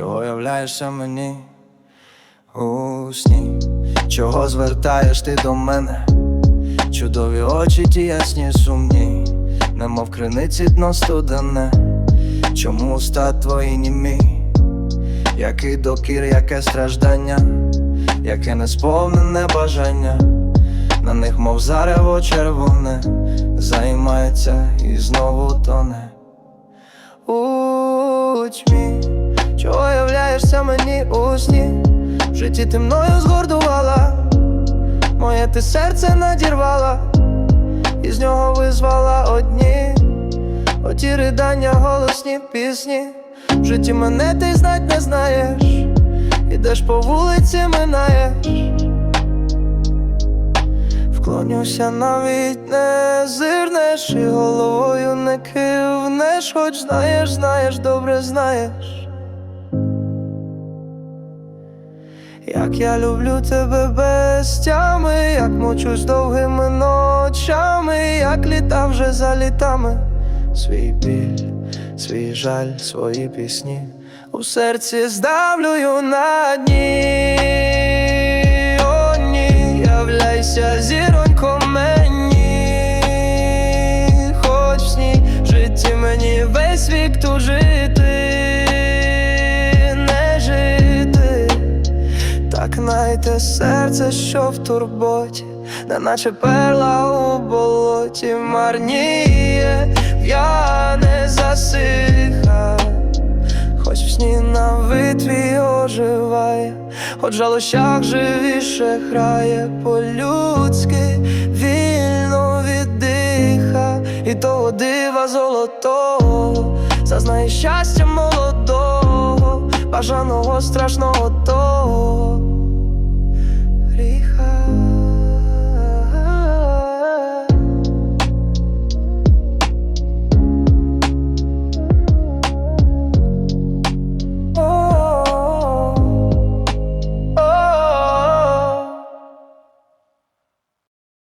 являєшся мені у сні. Чого звертаєш ти до мене? Чудові очі, ті ясні сумні, немов криниці дно студене. Чому уста твої німі? Який докір, яке страждання, яке несповнене бажання, на них, мов зарево червоне, займається і знову тоне. У тьмі, чого мені у сні? В житті ти мною згордувала, моє ти серце надірвала, і з нього визвала одні, оті ридання, голосні пісні. В житті мене ти знать не знаєш, ідеш по вулиці, минаєш. Вклонюся навіть не зирнеш і головою не кивнеш, хоч знаєш, знаєш, добре знаєш. Як я люблю тебе без тями, як мочусь довгими ночами, як літа вже за літами, свій біль, свій жаль, свої пісні у серці здавлюю на дні. О, ні, являйся зіронько мені, хоч в сні житті мені весь вік тужити, Так найте серце, що в турботі, неначе перла у болоті. Марніє, в'яне засиха, хоч в сні на витві оживає, хоч жалощах живіше грає. По-людськи, вільно віддиха, і того дива золотого, зазнає щастя молодого, бажаного страшного того.